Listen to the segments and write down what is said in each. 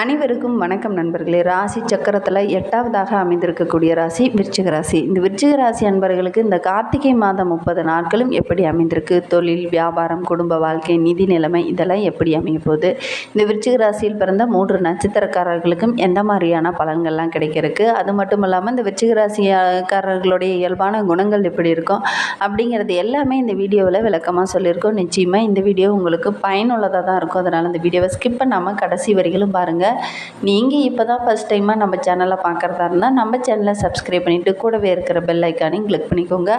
அனைவருக்கும் வணக்கம் நண்பர்களே. ராசி சக்கரத்தில் எட்டாவதாக அமைந்திருக்கக்கூடிய ராசி விருச்சிக ராசி. இந்த விருச்சிக ராசி அன்பர்களுக்கு இந்த கார்த்திகை மாதம் முப்பது நாட்களும் எப்படி அமைந்திருக்கு? தொழில் வியாபாரம் குடும்ப வாழ்க்கை நிதி நிலைமை இதெல்லாம் எப்படி அமைய போகுது? இந்த விருச்சிக ராசியில் பிறந்த மூன்று நட்சத்திரக்காரர்களுக்கும் எந்த மாதிரியான பலன்கள்லாம் கிடைக்கிறதுக்கு? அது மட்டும் இல்லாமல் இந்த விருச்சிக ராசிக்காரர்களுடைய இயல்பான குணங்கள் எப்படி இருக்கும்? அப்படிங்கிறது எல்லாமே இந்த வீடியோவில் விளக்கமாக சொல்லியிருக்கோம். நிச்சயமாக இந்த வீடியோ உங்களுக்கு பயனுள்ளதாக தான் இருக்கும். அதனால் இந்த வீடியோவை ஸ்கிப் பண்ணாமல் கடைசி வரைகளும் பாருங்கள் நீங்கள் இப்போ தான் ஃபஸ்ட் டைமாக நம்ம சேனலை பார்க்குறதா இருந்தால் நம்ம சேனலை சப்ஸ்கிரைப் பண்ணிவிட்டு கூடவே இருக்கிற பெல் ஐக்கானையும் கிளிக் பண்ணிக்கோங்க.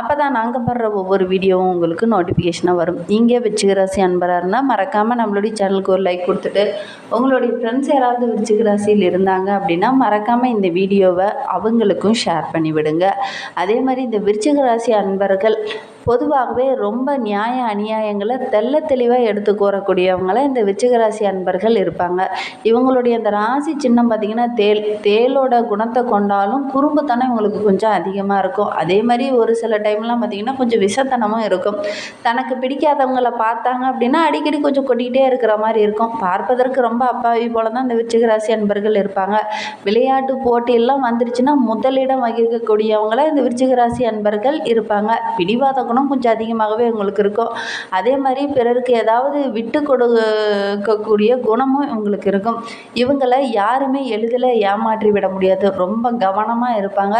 அப்போ தான் நாங்கள் படுற ஒவ்வொரு வீடியோவும் உங்களுக்கு நோட்டிஃபிகேஷனாக வரும். நீங்கள் விச்சிகராசி அன்பராக இருந்தால் மறக்காமல் நம்மளுடைய சேனலுக்கு ஒரு லைக் கொடுத்துட்டு உங்களுடைய ஃப்ரெண்ட்ஸ் யாராவது விச்சிகராசியில் இருந்தாங்க அப்படின்னா மறக்காமல் இந்த வீடியோவை அவங்களுக்கும் ஷேர் பண்ணிவிடுங்க. அதே மாதிரி இந்த விருச்சிக ராசி அன்பர்கள் பொதுவாகவே ரொம்ப நியாய அநியாயங்களை தெள்ள தெளிவாக எடுத்து கூறக்கூடியவங்கள இந்த விருச்சிக அன்பர்கள் இருப்பாங்க. இவங்களுடைய அந்த ராசி சின்னம் பார்த்திங்கன்னா தேல் தேலோட குணத்தை கொண்டாலும் குறும்புத்தனம் இவங்களுக்கு கொஞ்சம் அதிகமாக இருக்கும். அதே மாதிரி ஒரு சில டைம்லாம் பார்த்திங்கன்னா கொஞ்சம் விஷத்தனமும் இருக்கும். தனக்கு பிடிக்காதவங்களை பார்த்தாங்க அப்படின்னா அடிக்கடி கொஞ்சம் கொட்டிக்கிட்டே இருக்கிற மாதிரி இருக்கும். பார்ப்பதற்கு ரொம்ப அப்பாவி போல தான் இந்த விருச்சிக அன்பர்கள் இருப்பாங்க. விளையாட்டு போட்டியெல்லாம் வந்துருச்சுன்னா முதலிடம் வகிக்கக்கூடியவங்கள இந்த விருச்சிகராசி அன்பர்கள் இருப்பாங்க. பிடிவாத குணம் கொஞ்சம் அதிகமாகவே உங்களுக்கு இருக்கும். அதே மாதிரி பிறருக்கு ஏதாவது விட்டு கொடுக்கக்கூடிய குணமும் இவங்களுக்கு இருக்கும். இவங்களை யாருமே எளிதில் ஏமாற்றி விட முடியாது. ரொம்ப கவனமாக இருப்பாங்க.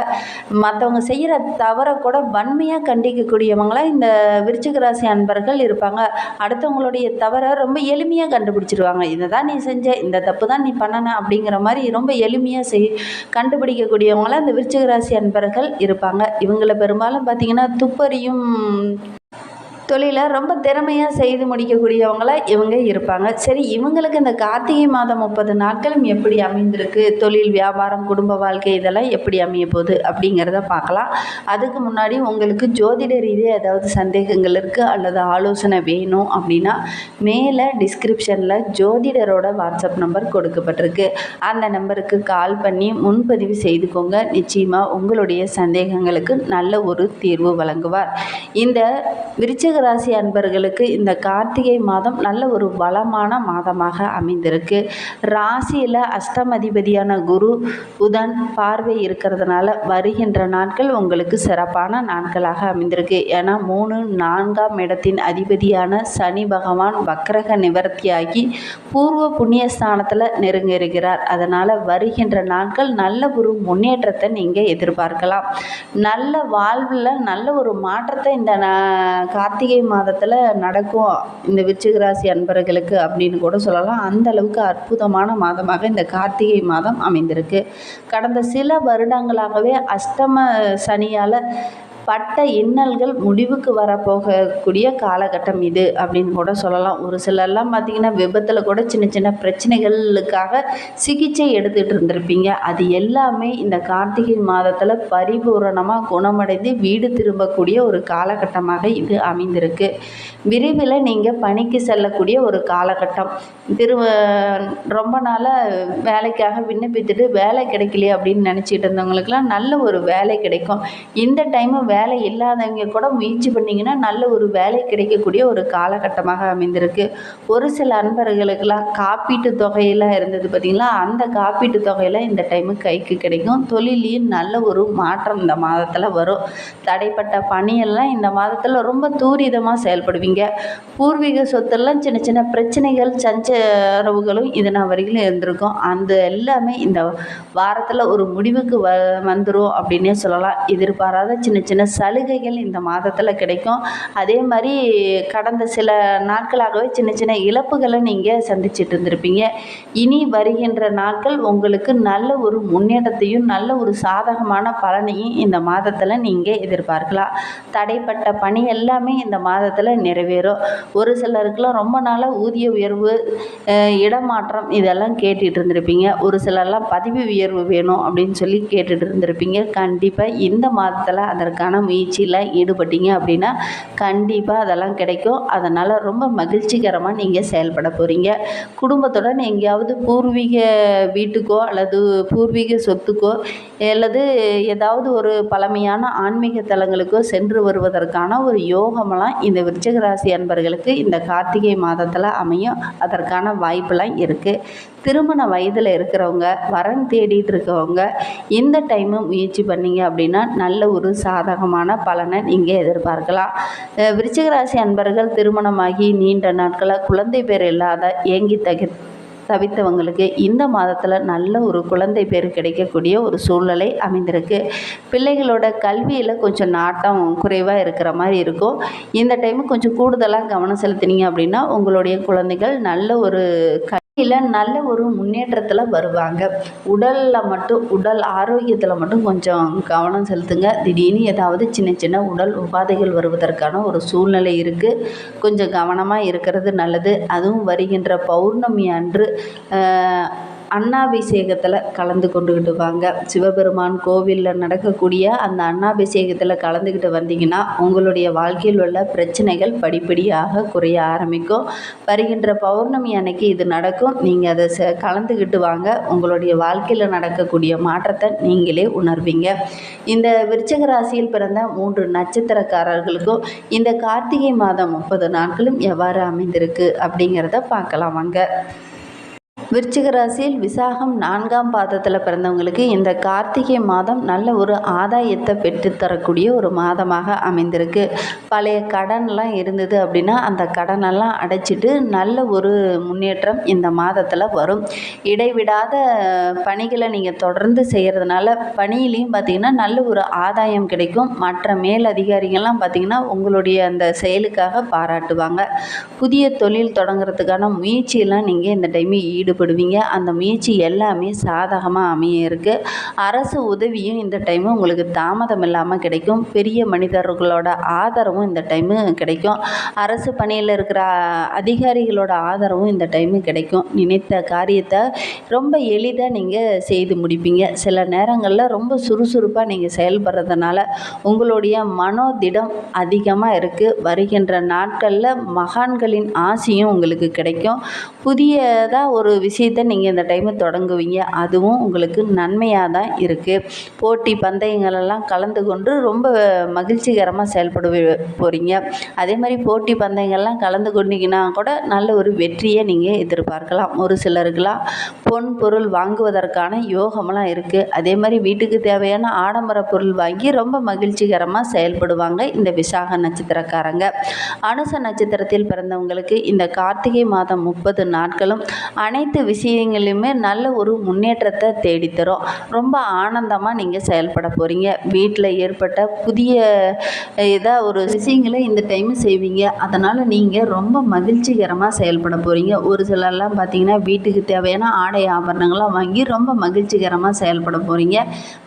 மற்றவங்க செய்கிற தவறை கூட வன்மையாக கண்டிக்கக்கூடியவங்களாக இந்த விருச்சிக ராசி அன்பர்கள் இருப்பாங்க. அடுத்தவங்களுடைய தவறை ரொம்ப எளிமையாக கண்டுபிடிச்சிருவாங்க. இதை தான் நீ செஞ்ச இந்த தப்பு தான் நீ பண்ணன அப்படிங்கிற மாதிரி ரொம்ப எளிமையாக செய் கண்டுபிடிக்கக்கூடியவங்களாம் இந்த விருச்சிக ராசி அன்பர்கள் இருப்பாங்க. இவங்களை பெரும்பாலும் பார்த்திங்கன்னா துப்பறியும் 嗯 தொழிலை ரொம்ப திறமையாக செய்து முடிக்கக்கூடியவங்களாக இவங்க இருப்பாங்க. சரி இவங்களுக்கு இந்த கார்த்திகை மாதம் முப்பது நாட்களும் எப்படி அமைந்திருக்கு? தொழில் வியாபாரம் குடும்ப வாழ்க்கை இதெல்லாம் எப்படி அமைய போகுது அப்படிங்கிறத பார்க்கலாம். அதுக்கு முன்னாடி உங்களுக்கு ஜோதிட ரீதியாக ஏதாவது சந்தேகங்கள் இருக்குது அல்லது ஆலோசனை வேணும் அப்படின்னா மேலே டிஸ்கிரிப்ஷனில் ஜோதிடரோட வாட்ஸ்அப் நம்பர் கொடுக்கப்பட்டிருக்கு. அந்த நம்பருக்கு கால் பண்ணி முன்பதிவு செய்துக்கோங்க. நிச்சயமாக உங்களுடைய சந்தேகங்களுக்கு நல்ல ஒரு தீர்வு வழங்குவார். இந்த விருச்சிக ராசி அன்பர்களுக்கு இந்த கார்த்திகை மாதம் நல்ல ஒரு வளமான மாதமாக அமைந்திருக்கு. ராசியில் அஷ்டமதிபதியான குரு புதன் பார்வை இருக்கிறதுனால வருகின்ற நாட்கள் உங்களுக்கு சிறப்பான நாட்களாக அமைந்திருக்கு. ஏன்னா மூணு நான்காம் இடத்தின் அதிபதியான சனி பகவான் வக்கரக நிவர்த்தியாகி பூர்வ புண்ணியஸ்தானத்தில் நெருங்க இருக்கிறார் அதனால் வருகின்ற நாட்கள் நல்ல ஒரு முன்னேற்றத்தை நீங்கள் எதிர்பார்க்கலாம். நல்ல வாழ்வில் நல்ல ஒரு மாற்றத்தை இந்த கார்த்திகை கார்த்திகை மாதத்தில் நடக்கும் இந்த விருச்சிக ராசி அன்பர்களுக்கு அப்படின்னு கூட சொல்லலாம். அந்த அளவுக்கு அற்புதமான மாதமாக இந்த கார்த்திகை மாதம் அமைந்திருக்கு. கடந்த சில வருடங்களாகவே அஷ்டம சனியால் பட்ட இன்னல்கள் முடிவுக்கு வரப்போகக்கூடிய காலகட்டம் இது அப்படின்னு கூட சொல்லலாம். ஒரு சிலர்லாம் பார்த்திங்கன்னா விபத்தில் கூட சின்ன சின்ன பிரச்சனைகளுக்காக சிகிச்சை எடுத்துகிட்டு இருந்திருப்பீங்க. அது எல்லாமே இந்த கார்த்திகை மாதத்தில் பரிபூரணமாக குணமடைந்து வீடு திரும்பக்கூடிய ஒரு காலகட்டமாக இது அமைந்திருக்கு. விரைவில் நீங்கள் பணிக்கு செல்லக்கூடிய ஒரு காலகட்டம். திரு ரொம்ப நாளாக வேலைக்காக விண்ணப்பித்துட்டு வேலை கிடைக்கலையே அப்படின்னு நினச்சிட்டு இருந்தவங்களுக்குலாம் நல்ல ஒரு வேலை கிடைக்கும். இந்த டைமு வேலை இல்லாதவங்க கூட முயற்சி பண்ணிங்கன்னா நல்ல ஒரு வேலை கிடைக்கக்கூடிய ஒரு காலகட்டமாக அமைந்திருக்கு. ஒரு சில அன்பர்களுக்கெல்லாம் காப்பீட்டு தொகையெல்லாம் இருந்தது பார்த்திங்களா அந்த காப்பீட்டு தொகையெல்லாம் இந்த டைமு கைக்கு கிடைக்கும். தொழிலையும் நல்ல ஒரு மாற்றம் இந்த மாதத்தில் வரும். தடைப்பட்ட பணியெல்லாம் இந்த மாதத்தில் ரொம்ப தூரிதமாக செயல்படுவீங்க. பூர்வீக சொத்தெல்லாம் சின்ன சின்ன பிரச்சனைகள் சஞ்சரவுகளும் இதனால் வரைக்கும் இருந்திருக்கும். அந்த எல்லாமே இந்த வாரத்தில் ஒரு முடிவுக்கு வ வந்துடும் அப்படின்னே சொல்லலாம். எதிர்பாராத சின்ன சின்ன சலுகைகள் இந்த மாதத்தில் கிடைக்கும். அதே மாதிரி கடந்த சில நாட்களாகவே சின்ன சின்ன இழப்புகளை நீங்கள் சந்திச்சிட்டு இருந்திருப்பீங்க. இனி வருகின்ற நாட்கள் உங்களுக்கு நல்ல ஒரு முன்னேற்றத்தையும் நல்ல ஒரு சாதகமான பலனையும் இந்த மாதத்தில் நீங்கள் எதிர்பார்க்கலாம். தடைப்பட்ட பணி எல்லாமே இந்த மாதத்தில் நிறைவேறும். ஒரு சிலருக்குலாம் ரொம்ப நாளாக ஊதிய உயர்வு இடமாற்றம் இதெல்லாம் கேட்டுட்டு இருந்திருப்பீங்க. ஒரு சிலர்லாம் பதவி உயர்வு வேணும் அப்படின்னு சொல்லி கேட்டுட்டு இருந்திருப்பீங்க. கண்டிப்பாக இந்த மாதத்தில் அதற்கான வருவதற்கான முயற்சியில் ஈடுபட்டீங்க அப்படின்னா கண்டிப்பாக அதெல்லாம் கிடைக்கும். அதனால் ரொம்ப மகிழ்ச்சிகரமாக நீங்கள் செயல்பட போகிறீங்க குடும்பத்துடன் எங்கேயாவது பூர்வீக வீட்டுக்கோ அல்லது பூர்வீக சொத்துக்கோ அல்லது ஏதாவது ஒரு பழமையான ஆன்மீக தலங்களுக்கோ சென்று வருவதற்கான ஒரு யோகமெல்லாம் இந்த விருச்சிக ராசி அன்பர்களுக்கு இந்த கார்த்திகை மாதத்தில் அமையும். அதற்கான வாய்ப்பெல்லாம் இருக்குது திருமண வயதில் இருக்கிறவங்க வரன் தேடிட்டு இருக்கவங்க இந்த டைமு முயற்சி பண்ணீங்க அப்படின்னா நல்ல ஒரு சாதகம். சாதகமான பலனை நீங்கள் எதிர்பார்க்கலாம். அஹ் விருச்சிக ராசி அன்பர்கள் திருமணமாகி நீண்ட நாட்களாக குழந்தை பேர் இல்லாத ஏங்கி தகி தவித்தவங்களுக்கு இந்த மாதத்தில் நல்ல ஒரு குழந்தை பேர் கிடைக்கக்கூடிய ஒரு சூழ்நிலை அமைந்திருக்கு. பிள்ளைகளோட கல்வியில் கொஞ்சம் நாட்டம் குறைவாக இருக்கிற மாதிரி இருக்கும். இந்த டைமு கொஞ்சம் கூடுதலாக கவனம் செலுத்தினீங்க அப்படின்னா உங்களுடைய குழந்தைகள் நல்ல ஒரு க கல்வியில் நல்ல ஒரு முன்னேற்றத்தில் வருவாங்க. உடலில் மட்டும் உடல் ஆரோக்கியத்தில் மட்டும் கொஞ்சம் கவனம் செலுத்துங்க. திடீர்னு ஏதாவது சின்ன சின்ன உடல் உபாதைகள் வருவதற்கான ஒரு சூழ்நிலை இருக்குது கொஞ்சம் கவனமாக இருக்கிறது நல்லது. அதுவும் வருகின்ற பௌர்ணமி அன்று அன்னாபிஷேகத்தில் கலந்து கொண்டுக்கிட்டு வாங்க. சிவபெருமான் கோவிலில் நடக்கக்கூடிய அந்த அன்னாபிஷேகத்தில் கலந்துக்கிட்டு வந்தீங்கன்னா உங்களுடைய வாழ்க்கையில் உள்ள பிரச்சனைகள் படிப்படியாக குறைய ஆரம்பிக்கும். வருகின்ற பௌர்ணமி அன்னைக்கு இது நடக்கும். நீங்கள் அதை ச கலந்துக்கிட்டு வாங்க. உங்களுடைய வாழ்க்கையில் நடக்கக்கூடிய மாற்றத்தை நீங்களே உணர்வீங்க. இந்த விருச்சக ராசியில் பிறந்த மூன்று நட்சத்திரக்காரர்களுக்கும் இந்த கார்த்திகை மாதம் முப்பது நாட்களும் எவ்வாறு அமைந்திருக்கு அப்படிங்கிறத பார்க்கலாம் வாங்க. விருச்சிக ராசியில் விசாகம் நான்காம் பாதத்தில் பிறந்தவங்களுக்கு இந்த கார்த்திகை மாதம் நல்ல ஒரு ஆதாயத்தை பெற்றுத்தரக்கூடிய ஒரு மாதமாக அமைந்திருக்கு. பழைய கடன்லாம் இருந்தது அப்படின்னா அந்த கடனெல்லாம் அடைச்சிட்டு நல்ல ஒரு முன்னேற்றம் இந்த மாதத்தில் வரும். இடைவிடாத பணிகளை நீங்கள் தொடர்ந்து செய்கிறதுனால பணியிலையும் பார்த்திங்கன்னா நல்ல ஒரு ஆதாயம் கிடைக்கும். மற்ற மேல் அதிகாரிகள்லாம் பார்த்திங்கன்னா உங்களுடைய அந்த செயலுக்காக பாராட்டுவாங்க. புதிய தொழில் தொடங்குறதுக்கான முயற்சியெல்லாம் நீங்கள் இந்த டைமு ஈடுபடுவீங்க அந்த முயற்சி எல்லாமே சாதகமாக அமைய இருக்கு அரசு உதவியும் இந்த டைமு உங்களுக்கு தாமதம் இல்லாமல் கிடைக்கும். பெரிய மனிதர்களோட ஆதரவும் இந்த டைமு கிடைக்கும். அரசு பணியில் இருக்கிற அதிகாரிகளோட ஆதரவும் இந்த டைமு கிடைக்கும். நினைத்த காரியத்தை ரொம்ப எளிதாக நீங்கள் செய்து முடிப்பீங்க. சில நேரங்களில் ரொம்ப சுறுசுறுப்பாக நீங்கள் செயல்படுறதுனால உங்களுடைய மனோதிடம் அதிகமாக இருக்குது வருகின்ற நாட்களில் மகான்களின் ஆசையும் உங்களுக்கு கிடைக்கும். புதியதாக ஒரு விஷயத்தை நீங்கள் இந்த டைமை தொடங்குவீங்க. அதுவும் உங்களுக்கு நன்மையாக தான் இருக்குது போட்டி பந்தயங்களெல்லாம் கலந்து கொண்டு ரொம்ப மகிழ்ச்சிகரமாக செயல்பட போகிறீங்க அதே மாதிரி போட்டி பந்தயங்கள்லாம் கலந்து கொண்டீங்கன்னா கூட நல்ல ஒரு வெற்றியை நீங்கள் எதிர்பார்க்கலாம். ஒரு சிலருக்கெல்லாம் பொன் பொருள் வாங்குவதற்கான யோகமெல்லாம் இருக்குது அதே மாதிரி வீட்டுக்கு தேவையான ஆடம்பர பொருள் வாங்கி ரொம்ப மகிழ்ச்சிகரமாக செயல்படுவாங்க இந்த விசாக நட்சத்திரக்காரங்க. அனுச நட்சத்திரத்தில் பிறந்தவங்களுக்கு இந்த கார்த்திகை மாதம் முப்பது நாட்களும் அனைத்து விஷயங்களிலுமே நல்ல ஒரு முன்னேற்றத்தை தேடித்தரும். ரொம்ப ஆனந்தமாக நீங்கள் செயல்பட போகிறீங்க வீட்டில் ஏற்பட்ட புதிய இதாக ஒரு விஷயங்களை இந்த டைம் செய்வீங்க. அதனால் நீங்கள் ரொம்ப மகிழ்ச்சிகரமாக செயல்பட போகிறீங்க ஒரு சிலர்லாம் பார்த்தீங்கன்னா வீட்டுக்கு தேவையான ஆடை ஆபரணங்கள்லாம் வாங்கி ரொம்ப மகிழ்ச்சிகரமாக செயல்பட போகிறீங்க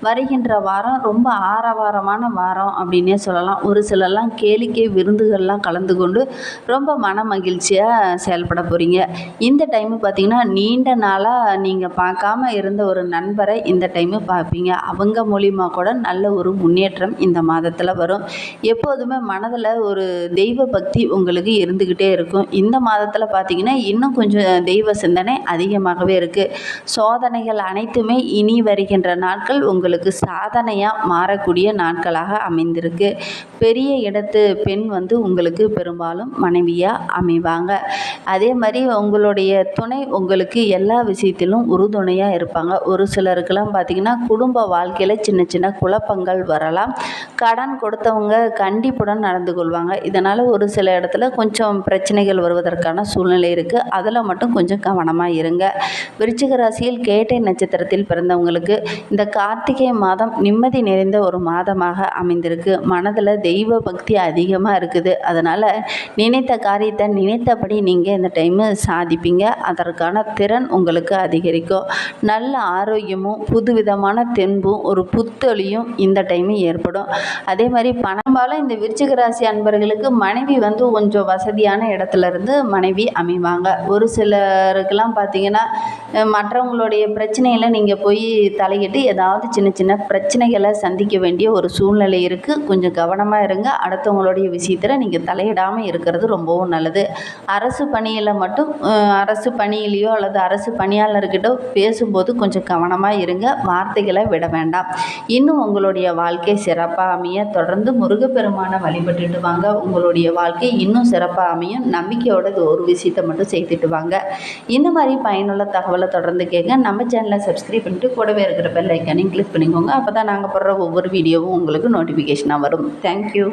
வருகின்ற வாரம் ரொம்ப ஆரவாரமான வாரம் அப்படின்னே சொல்லலாம். ஒரு சிலர்லாம் கேளிக்கை விருந்துகள்லாம் கலந்து கொண்டு ரொம்ப மன மகிழ்ச்சியாக செயல்பட போகிறீங்க இந்த டைமு பார்த்தீங்கன்னா நீண்ட நாளாக நீங்கள் பார்க்காம இருந்த ஒரு நண்பரை இந்த டைமு பார்ப்பீங்க. அவங்க மூலிமா கூட நல்ல ஒரு முன்னேற்றம் இந்த மாதத்தில் வரும். எப்போதுமே மனதில் ஒரு தெய்வ பக்தி உங்களுக்கு இருந்துக்கிட்டே இருக்கும். இந்த மாதத்தில் பார்த்தீங்கன்னா இன்னும் கொஞ்சம் தெய்வ சிந்தனை அதிகமாகவே இருக்குது சோதனைகள் அனைத்துமே இனி வருகின்ற நாட்கள் உங்களுக்கு சாதனையாக மாறக்கூடிய நாட்களாக அமைந்திருக்கு. பெரிய இடத்து பெண் வந்து உங்களுக்கு பெரும்பாலும் மனைவியாக அமைவாங்க. அதே மாதிரி உங்களுடைய துணை உங்களுக்கு எல்லா விஷயத்திலும் உறுதுணையாக இருப்பாங்க. ஒரு சிலருக்கெல்லாம் பார்த்திங்கன்னா குடும்ப வாழ்க்கையில் சின்ன சின்ன குழப்பங்கள் வரலாம். கடன் கொடுத்தவங்க கண்டிப்புடன் நடந்து கொள்வாங்க. இதனால் ஒரு சில இடத்துல கொஞ்சம் பிரச்சனைகள் வருவதற்கான சூழ்நிலை இருக்குது அதில் மட்டும் கொஞ்சம் கவனமாக இருங்க. விருச்சிக ராசியில் கேட்டை நட்சத்திரத்தில் பிறந்தவங்களுக்கு இந்த கார்த்திகை மாதம் நிம்மதி நிறைந்த ஒரு மாதமாக அமைந்திருக்கு. மனதில் தெய்வ பக்தி அதிகமாக இருக்குது. அதனால் நினைத்த காரியத்தை நினைத்தபடி நீங்கள் இந்த டைமு சாதிப்பீங்க. அதற்கான திறன் உங்களுக்கு அதிகரிக்கும். நல்ல ஆரோக்கியமும் புதுவிதமான தென்பும் ஒரு புத்தொழியும் இந்த டைமு ஏற்படும். அதே மாதிரி பணம்பாலும் இந்த விருச்சிக ராசி அன்பர்களுக்கு மனைவி வந்து கொஞ்சம் வசதியான இடத்துல இருந்து மனைவி அமைவாங்க. ஒரு சிலருக்கெல்லாம் பார்த்தீங்கன்னா மற்றவங்களுடைய பிரச்சனையில் நீங்கள் போய் தலையிட்டு ஏதாவது சின்ன சின்ன பிரச்சனைகளை சந்திக்க வேண்டிய ஒரு சூழ்நிலை இருக்குது கொஞ்சம் கவனமாக இருங்க. அடுத்தவங்களுடைய விஷயத்தில் நீங்கள் தலையிடாமல் இருக்கிறது ரொம்பவும் நல்லது. அரசு பணியில் மட்டும் அரசு பணியிலையோ அல்லது அரசு பணியாளர்கிட்ட பேசும்போது கொஞ்சம் கவனமாக இருங்க வார்த்தைகளை விட வேண்டாம். இன்னும் உங்களுடைய வாழ்க்கை சிறப்பாக அமைய தொடர்ந்து முருகப்பெருமானை வழிபட்டுட்டு வாங்க. உங்களுடைய வாழ்க்கை இன்னும் சிறப்பாக அமையும். நம்பிக்கையோட இது ஒரு விஷயத்தை மட்டும் செய்துட்டு வாங்க. இந்த மாதிரி பயனுள்ள தகவலை தொடர்ந்து கேட்க நம்ம சேனலை சப்ஸ்கிரைப் பண்ணிட்டு கூடவே இருக்கிற பெல் ஐக்கானையும் கிளிக் பண்ணிக்கோங்க. அப்போ தான் நாங்கள் போடுற ஒவ்வொரு வீடியோவும் உங்களுக்கு நோட்டிஃபிகேஷனாக வரும். தேங்க்யூ